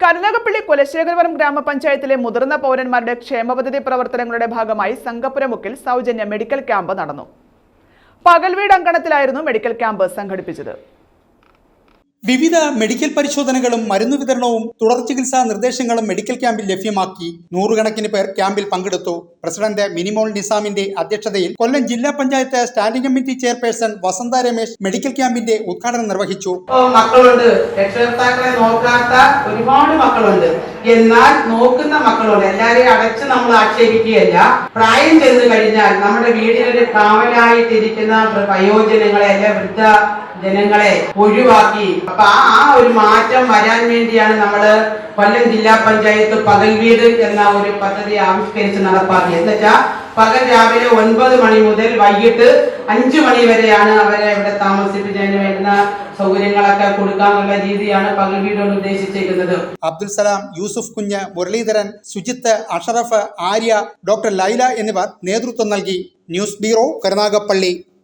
കരുനാഗപ്പള്ളി കുലശേഖരപുരം ഗ്രാമപഞ്ചായത്തിലെ മുതിർന്ന പൗരന്മാരുടെ ക്ഷേമപദ്ധതി പ്രവർത്തനങ്ങളുടെ ഭാഗമായി സംഘപുരമുക്കിൽ സൗജന്യ മെഡിക്കൽ ക്യാമ്പ് നടന്നു. പകൽവീട് അങ്കണത്തിലായിരുന്നു മെഡിക്കൽ ക്യാമ്പ് സംഘടിപ്പിച്ചത്. വിവിധ മെഡിക്കൽ പരിശോധനകളും മരുന്ന് വിതരണവും തുടർ ചികിത്സാ നിർദ്ദേശങ്ങളും മെഡിക്കൽ ക്യാമ്പിൽ ലഭ്യമാക്കി നൂറുകണക്കിന് പേർ ക്യാമ്പിൽ പങ്കെടുത്തു. പ്രസിഡന്റ് മിനിമോൾ നിസാമിന്റെ അധ്യക്ഷതയിൽ കൊല്ലം ജില്ലാ panchayat standing committee chairperson Vasantha Ramesh medical ക്യാമ്പിന്റെ ഉദ്ഘാടനം നിർവഹിച്ചു. മക്കളുണ്ട്. രക്ഷകർത്താക്കളെ നോക്കാത്ത ഒരുപാട് മക്കളുണ്ട്. എന്നാൽ നോക്കുന്ന മക്കളുണ്ട്. എല്ലാരെയും അടച്ച് നമ്മൾ ആക്ഷേപിക്കുകയല്ല. പ്രായം ചെന്ന് കഴിഞ്ഞാൽ നമ്മുടെ വീടിനൊരു കാവലായിട്ടിരിക്കുന്ന വയോജനങ്ങളെ അല്ലെ വൃദ്ധ ജനങ്ങളെ ഒഴിവാക്കി. അപ്പൊ ആ ഒരു മാറ്റം വരാൻ വേണ്ടിയാണ് നമ്മൾ കൊല്ലം ജില്ലാ പഞ്ചായത്ത് പകൽ വീട് എന്ന ഒരു പദ്ധതി ആവിഷ്കരിച്ച് നടപ്പാക്കിയത്. എന്ന് വെച്ചാൽ പകൽ രാവിലെ ഒൻപത് മണി മുതൽ വൈകിട്ട് അഞ്ചു മണി വരെയാണ് അവരെ ഇവിടെ താമസിപ്പിച്ചതിന് വരുന്ന സൗകര്യങ്ങളൊക്കെ കൊടുക്കാന്നുള്ള രീതിയാണ് പകൽ വീടുകൊണ്ട് ഉദ്ദേശിച്ചിരിക്കുന്നത്. അബ്ദുൽ സലാം യൂസുഫ് കുഞ്ഞ് മുരളീധരൻ സുജിത്ത് അഷറഫ് ആര്യ ഡോക്ടർ ലൈല എന്നിവർ നേതൃത്വം നൽകി. News bureau Karunagappally.